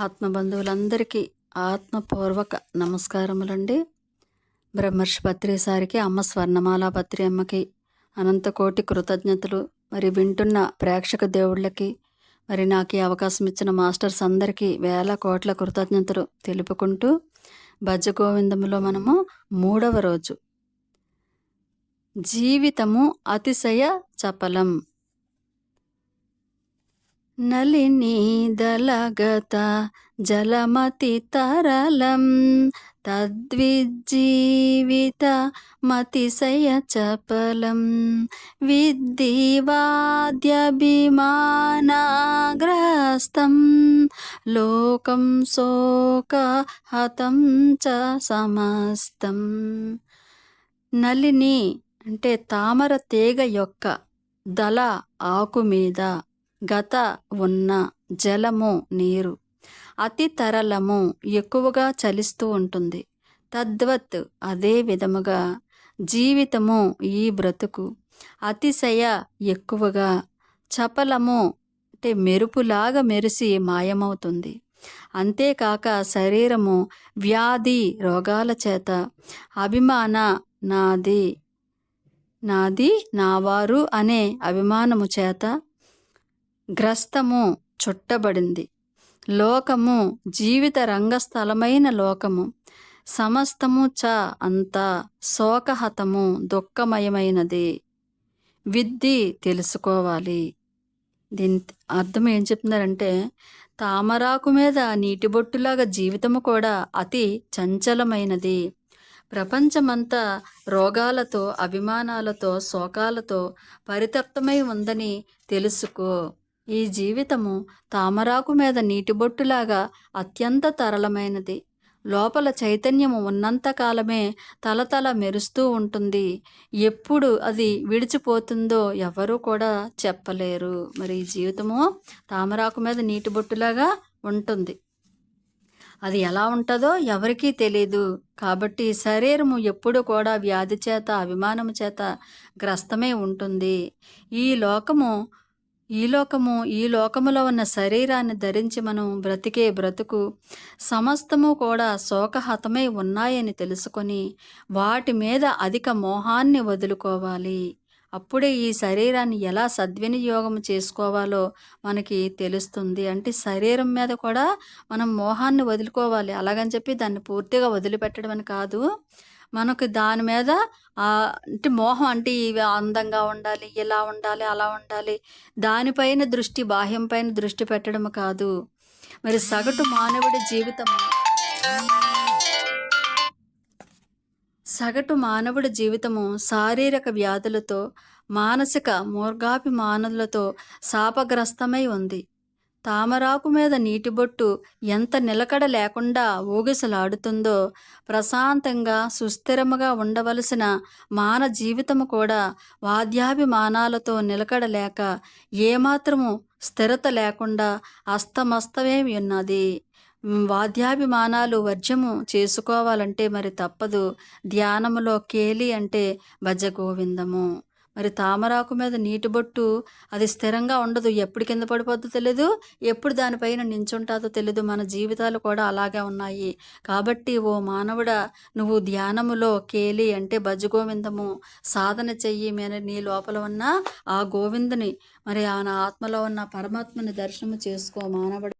ఆత్మబంధువులందరికీ ఆత్మపూర్వక నమస్కారములండి. బ్రహ్మర్షి పత్రి సారికి అమ్మ స్వర్ణమాల పత్రి అమ్మకి అనంతకోటి కృతజ్ఞతలు. మరి వింటున్న ప్రేక్షక దేవుళ్ళకి మరి నాకు ఈ అవకాశం ఇచ్చిన మాస్టర్స్ అందరికీ వేల కోట్ల కృతజ్ఞతలు తెలుపుకుంటూ భజగోవిందములో మనము మూడవ రోజు. జీవితము అతిశయ చపలం. నలినీదలగత జలమతి తరలం తద్విజ్జీవిత మతిశయ చపలం విద్ధివాద్యభిమానాగ్రస్తం లోకం శోక హతం చ సమస్తం. నలిని అంటే తామర తీగ యొక్క దళ ఆకు మీద గత ఉన్న జలము నీరు. అతి తరలము ఎక్కువగా చలిస్తూ ఉంటుంది. తద్వత్ అదే విధముగా జీవితము ఈ బ్రతుకు. అతిశయ ఎక్కువగా చపలము అంటే మెరుపులాగా మెరిసి మాయమవుతుంది. అంతేకాక శరీరము వ్యాధి రోగాల చేత అభిమాన నాది నాది నావారు అనే అభిమానము చేత గ్రస్తము చుట్టబడింది. లోకము జీవిత రంగస్థలమైన లోకము. సమస్తము చ అంతా శోకహతము దుఃఖమయమైనది. విద్ది తెలుసుకోవాలి. దీని అర్థం ఏం చెప్తున్నారంటే తామరాకు మీద నీటి బొట్టులాగా జీవితము కూడా అతి చంచలమైనది. ప్రపంచమంతా రోగాలతో అభిమానాలతో శోకాలతో పరితప్తమై ఉందని తెలుసుకో. ఈ జీవితము తామరాకు మీద నీటిబొట్టులాగా అత్యంత తరలమైనది లోపల చైతన్యము ఉన్నంతకాలమే తలతల మెరుస్తూ ఉంటుంది. ఎప్పుడు అది విడిచిపోతుందో ఎవరూ కూడా చెప్పలేరు. మరి ఈ జీవితము తామరాకు మీద నీటి బొట్టులాగా ఉంటుంది. అది ఎలా ఉంటుందో ఎవరికీ తెలియదు కాబట్టి శరీరము ఎప్పుడు కూడా వ్యాధి చేత అభిమానము చేత గ్రస్తమే ఉంటుంది. ఈ లోకము ఈ లోకము ఈ లోకములో ఉన్న శరీరాన్ని ధరించి మనం బ్రతికే బ్రతుకు సమస్తము కూడా శోకహతమై ఉన్నాయని తెలుసుకొని వాటి మీద అధిక మోహాన్ని వదులుకోవాలి. అప్పుడే ఈ శరీరాన్ని ఎలా సద్వినియోగం చేసుకోవాలో మనకి తెలుస్తుంది. అంటే శరీరం మీద కూడా మనం మోహాన్ని వదులుకోవాలి. అలాగని చెప్పి దాన్ని పూర్తిగా వదిలిపెట్టడం అని కాదు. మనకు దాని మీద అంటే మోహం అంటే ఇవి అందంగా ఉండాలి ఇలా ఉండాలి అలా ఉండాలి. దానిపైన దృష్టి బాహ్యం పైన దృష్టి పెట్టడం కాదు. మరి సగటు మానవుడి జీవితం సగటు మానవుడి జీవితము శారీరక వ్యాధులతో మానసిక మూర్ఘాభిమానులతో శాపగ్రస్తమై ఉంది. తామరాకు మీద నీటి బొట్టు ఎంత నిలకడ లేకుండా ఊగిసలాడుతుందో ప్రశాంతంగా సుస్థిరముగా ఉండవలసిన మాన జీవితము కూడా వాద్యాభిమానాలతో నిలకడ లేక ఏమాత్రము స్థిరత లేకుండా అస్తమస్తమేమి ఉన్నది? వాద్యాభిమానాలు వర్జము చేసుకోవాలంటే మరి తప్పదు. ధ్యానములో కేలి అంటే భజగోవిందము. మరి తామరాకు మీద నీటి బొట్టు అది స్థిరంగా ఉండదు. ఎప్పుడు కింద పడిపోద్దో తెలియదు ఎప్పుడు దానిపైన నించుంటాదో తెలియదు మన జీవితాలు కూడా అలాగే ఉన్నాయి. కాబట్టి ఓ మానవుడ నువ్వు ధ్యానములో కేలి అంటే భజ గోవిందము సాధన చెయ్యి మీద నీ లోపల ఉన్న ఆ గోవిందుని. మరి ఆ ఆత్మలో ఉన్న పరమాత్మని దర్శనం చేసుకో మానవుడు.